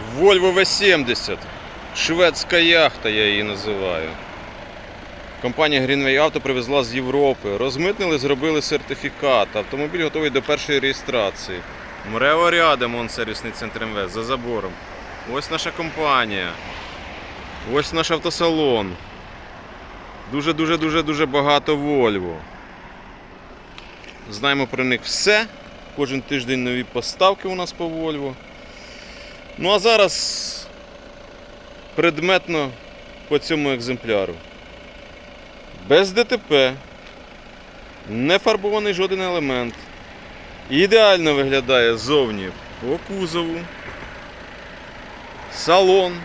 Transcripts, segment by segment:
Volvo V70. Шведська яхта, я її називаю. Компанія Greenway Auto привезла з Європи. Розмитнили, зробили сертифікат. Автомобіль готовий до першої реєстрації. Мрео рядом, он сервісний центр МВС, за забором. Ось наша компанія. Ось наш автосалон. Дуже-дуже дуже дуже багато Volvo. Знаємо про них все. Кожен тиждень нові поставки у нас по Volvo. Ну а зараз предметно по цьому екземпляру. Без ДТП, не фарбований жоден елемент. Ідеально виглядає ззовні по кузову, салон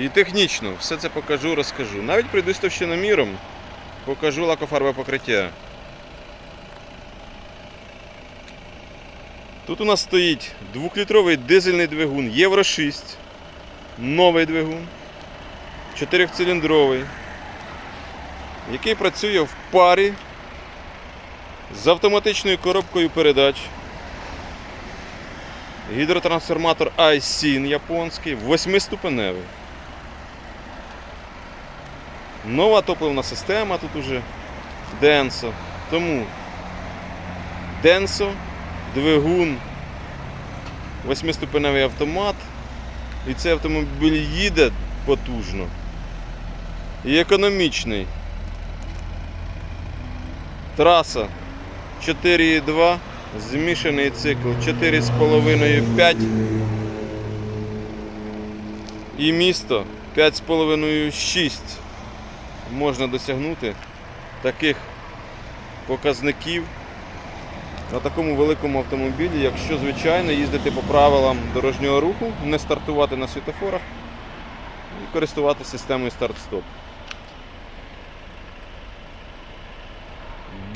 і технічно. Все це покажу, розкажу. Навіть прийду з товщиноміром, покажу лакофарбове покриття. Тут у нас стоїть двохлітровий дизельний двигун Євро 6. Новий двигун. Чотирьохциліндровий. Який працює в парі з автоматичною коробкою передач. Гідротрансформатор iSyn японський, восьмиступеневий. Нова топливна система тут уже Denso. Тому Denso, двигун, восьмиступеневий автомат. І цей автомобіль їде потужно. І економічний. Траса 4,2, змішаний цикл 4,5-5 і місто 5,5-6 можна досягнути таких показників на такому великому автомобілі, якщо звичайно їздити по правилам дорожнього руху, не стартувати на світофорах і користуватися системою старт-стоп.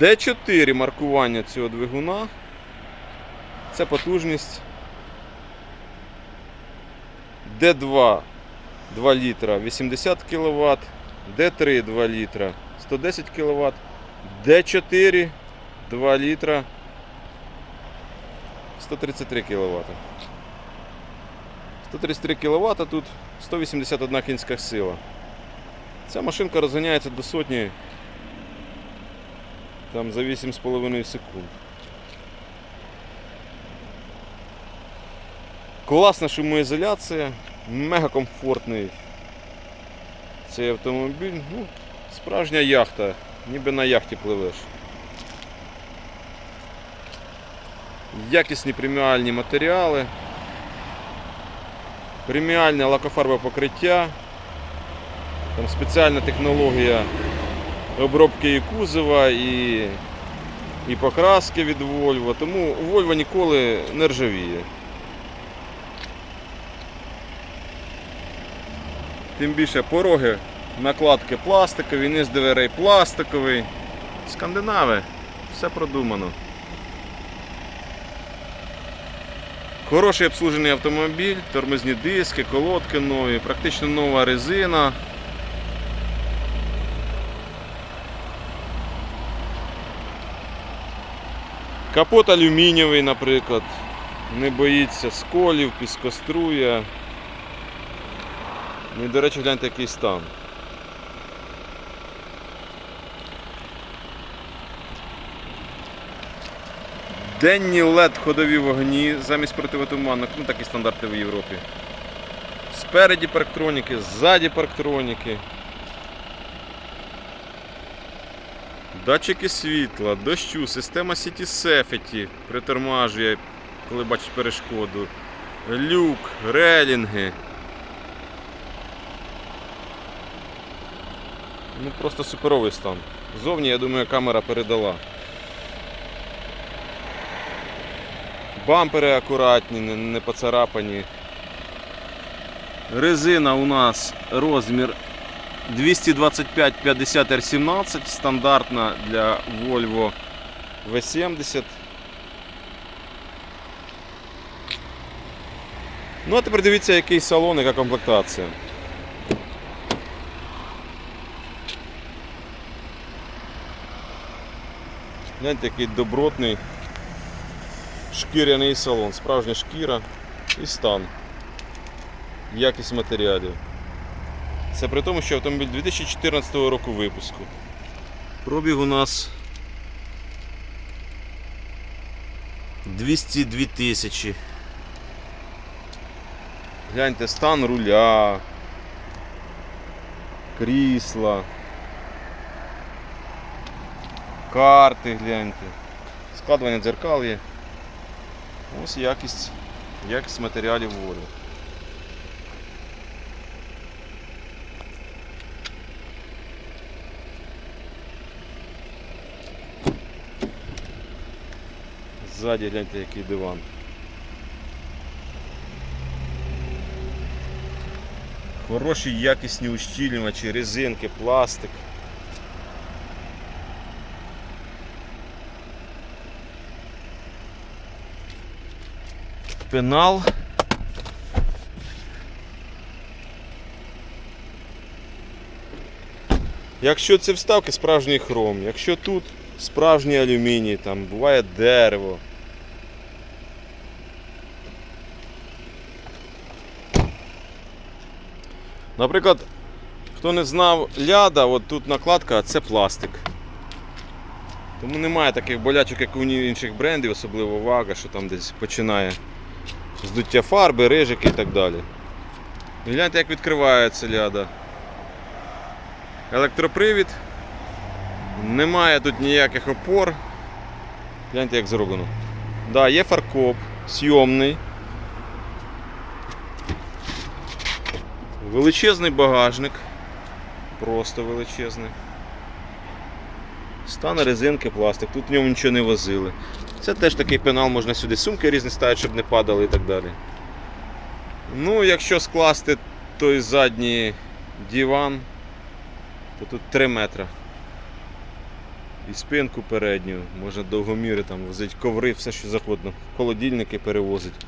D4 маркування цього двигуна. Це потужність. D2 2 літра 80 кВт, D3 2 літра 110 кВт, D4 2 літра 133 кВт. 133 кВт тут 181 кінська сила. Ця машинка розганяється до сотні там за 8,5 секунд. Класна шумоізоляція, мега комфортний цей автомобіль. Ну, справжня яхта, ніби на яхті пливеш. Якісні преміальні матеріали, преміальне лакофарбове покриття, там спеціальна технологія обробки і кузова, і, і покраски від Volvo, тому Volvo ніколи не ржавіє. Тим більше пороги, накладки пластикові, низ дверей пластиковий. Скандинави, все продумано. Хороший обслужений автомобіль, тормозні диски, колодки нові, практично нова резина. Капот алюмінієвий, наприклад, не боїться сколів, піскоструя. Ну і, до речі, гляньте, який стан. Денні LED ходові вогні замість противотуманок, ну такі стандарти в Європі. Спереді парктроніки, ззаді парктроніки. Датчики світла, дощу, система City Safety притормажує, коли бачиш перешкоду. Люк, релінги. Ну просто суперовий стан. Зовні, я думаю, камера передала. Бампери акуратні, не, поцарапані. Резина у нас розмір 225 50 R17, стандартна для Volvo V70. Ну а тепер дивіться, який салон, яка комплектація. Гляньте, який добротний шкіряний салон, справжня шкіра і стан. якість матеріалів. Це при тому, що автомобіль 2014 року випуску. Пробіг у нас 202 тисячі. Гляньте стан руля, крісла, карти гляньте, складування дзеркал є. Ось якість, якість матеріалів волі. Ззаді гляньте який диван. Хороші якісні ущільнювачі, резинки, пластик. Пенал. Якщо це вставки, справжній хром. Якщо тут справжній алюміній, там буває дерево. Наприклад, хто не знав ляда, от тут накладка, а це пластик. Тому немає таких болячок, як у інших брендів, особливо вага, що там десь починає здуття фарби, рижики і так далі. Гляньте, як відкривається ляда. Електропривід. Немає тут ніяких опор. Гляньте, як зроблено. Да, є фаркоп, сйомний. Величезний багажник. Просто величезний. Стан резинки, пластик. Тут в ньому нічого не возили. Це теж такий пенал, можна сюди сумки різні ставити, щоб не падали і так далі. Ну, якщо скласти той задній диван, то тут 3 метри. І спинку передню, можна довгоміри там возити, коври, все що завгодно. Холодильники перевозить.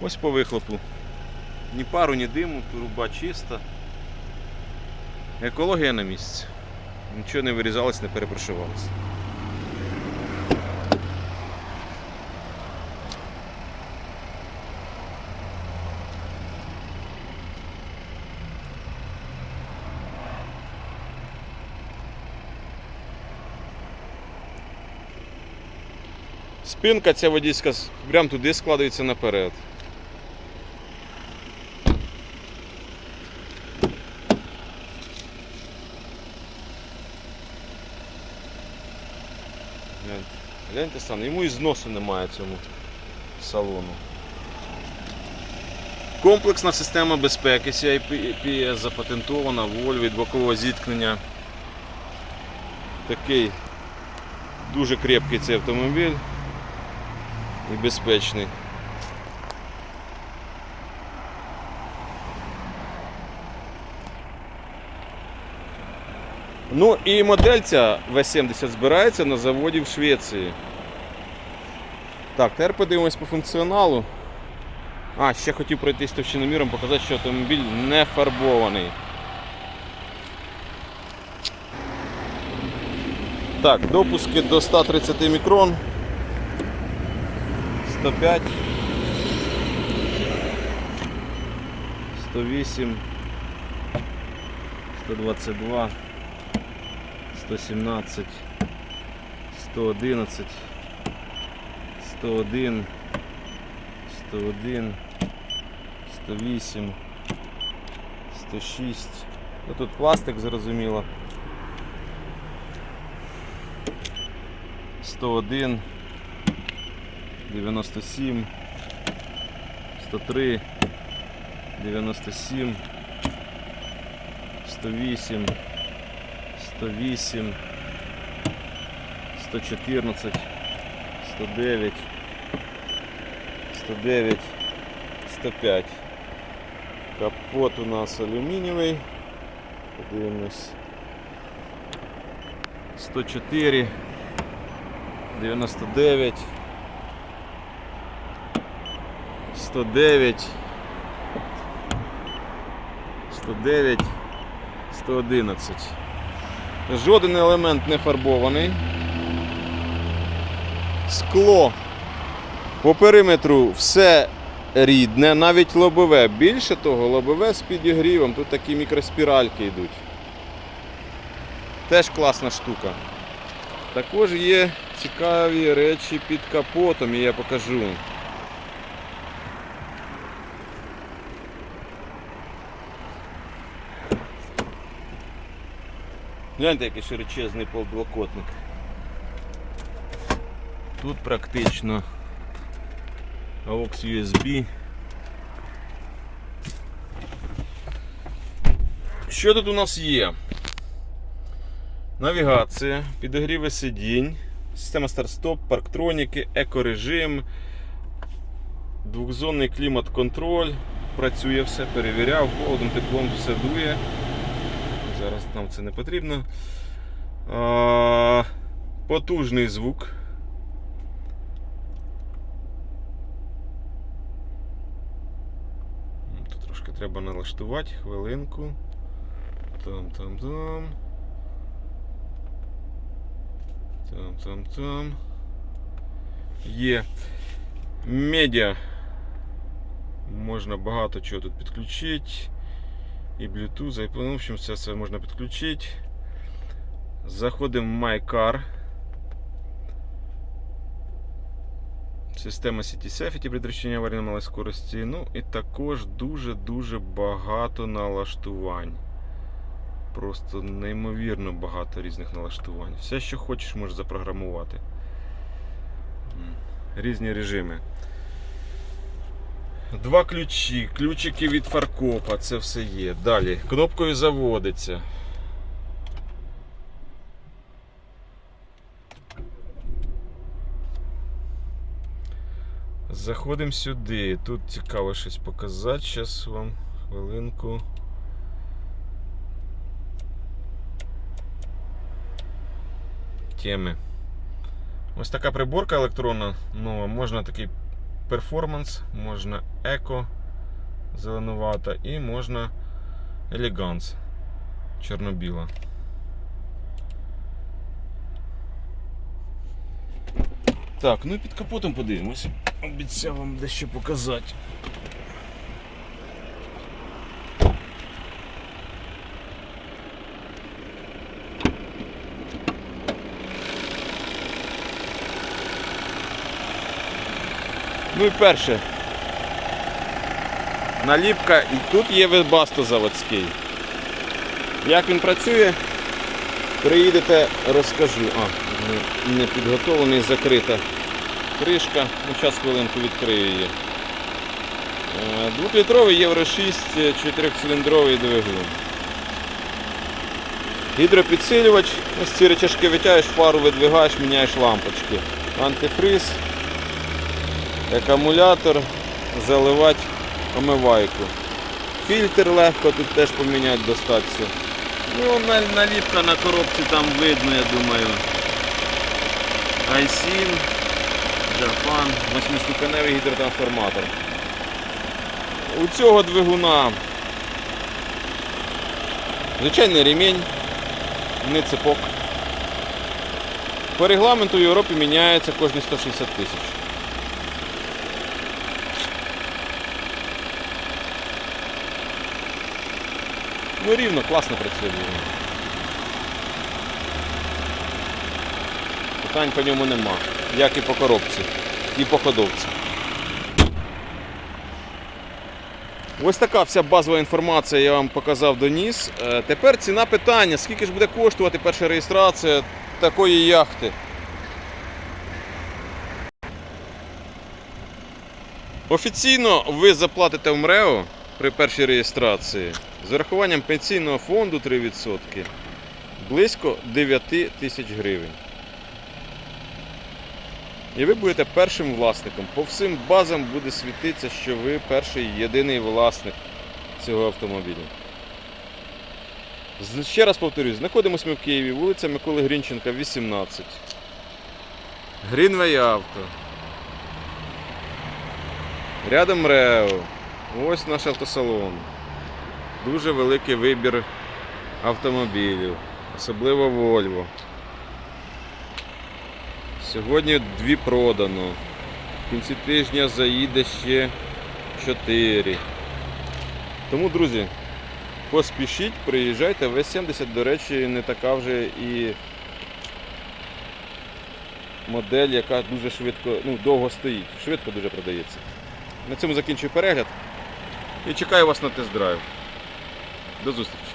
Ось по вихлопу. Ні пару, ні диму, труба чиста. Екологія на місці. Нічого не вирізалось, не перепрошивалось. Спинка ця водійська с- прям туди складається наперед. Гляньте, сам, йому і зносу немає цьому салону. Комплексна система безпеки CIPS запатентована, воль від зіткнення. Такий дуже крепкий цей автомобіль і безпечний. Ну і модель ця V70 збирається на заводі в Швеції. Так, тепер подивимось по функціоналу. А, ще хотів пройтись товщиноміром, показати, що автомобіль не фарбований. Так, допуски до 130 мікрон. 105. 108. 122. 117. 111. 101. 101. 108. 106. Ну тут пластик зрозуміло. 101, 97, 103, 97, 108, 108, 114, 109, 109, 105. Капот у нас алюмінієвий. Подивимось. 104. 99 109 109 111 Жоден елемент не фарбований. Скло. По периметру все рідне, навіть лобове. Більше того, лобове з підігрівом. Тут такі мікроспіральки йдуть. Теж класна штука. Також є цікаві речі під капотом, і я покажу. Гляньте, який широчезний подлокотник. Тут практично AUX USB. Що тут у нас є? Навігація, підогріви сидінь, система старт-стоп, парктроніки, екорежим, двохзонний клімат-контроль. Працює все, перевіряв, холодом, теплом все дує. Зараз нам це не потрібно. А, потужний звук. Тут трошки треба налаштувати, хвилинку. Там-там-там. Там-там-там. Є медіа. Можна багато чого тут підключити. І Bluetooth, і, ну, в общем, все це можна підключити. Заходимо в MyCar. Система City Safety предотвращення аварії на малій скорості. Ну і також дуже-дуже багато налаштувань. Просто неймовірно багато різних налаштувань. Все, що хочеш, можеш запрограмувати. Різні режими. Два ключі, ключики від фаркопа, це все є. Далі, кнопкою заводиться. Заходимо сюди. Тут цікаво щось показати. Зараз вам хвилинку. Теми. Ось така приборка електронна. нова. Можна такий перформанс, можна еко зеленувата і можна елеганс чорно-біла. Так, ну і під капотом подивимось. Обіцяв вам дещо показати. Ну і перше. Наліпка і тут є вебасто заводський. Як він працює, приїдете, розкажу. А, не- не підготовлений, закрита кришка. Ну, зараз хвилинку відкрию її. Е, Двохлітровий Євро 6, 4-циліндровий двигун. Гідропідсилювач, ось ці речашки витягаєш, фару видвигаєш, міняєш лампочки. Антифриз, акумулятор, заливати омивайку. Фільтр легко тут теж поміняти достатньо. Ну, наліпка на коробці там видно, я думаю. Айсін, Japan, восьмиступеневий гідротрансформатор. У цього двигуна звичайний ремінь, не цепок. По регламенту в Європі міняється кожні 160 тисяч. Ну рівно, класно працює. Питань по ньому нема. Як і по коробці, і по ходовці. Ось така вся базова інформація я вам показав доніс. Е, Тепер ціна питання, скільки ж буде коштувати перша реєстрація такої яхти. Офіційно ви заплатите в МРЕО при першій реєстрації з урахуванням пенсійного фонду 3% близько 9 тисяч гривень. І ви будете першим власником. По всім базам буде світитися, що ви перший єдиний власник цього автомобіля. Ще раз повторюсь, знаходимося ми в Києві, вулиця Миколи Грінченка, 18. Грінвей авто. Рядом Рео. Ось наш автосалон. Дуже великий вибір автомобілів, особливо Volvo. Сьогодні дві продано. В кінці тижня заїде ще 4. Тому, друзі, поспішіть, приїжджайте. В-70, до речі, не така вже і модель, яка дуже швидко, ну, довго стоїть. Швидко дуже продається. На цьому закінчую перегляд. І чекаю вас на тест-драйв. До зустрічі!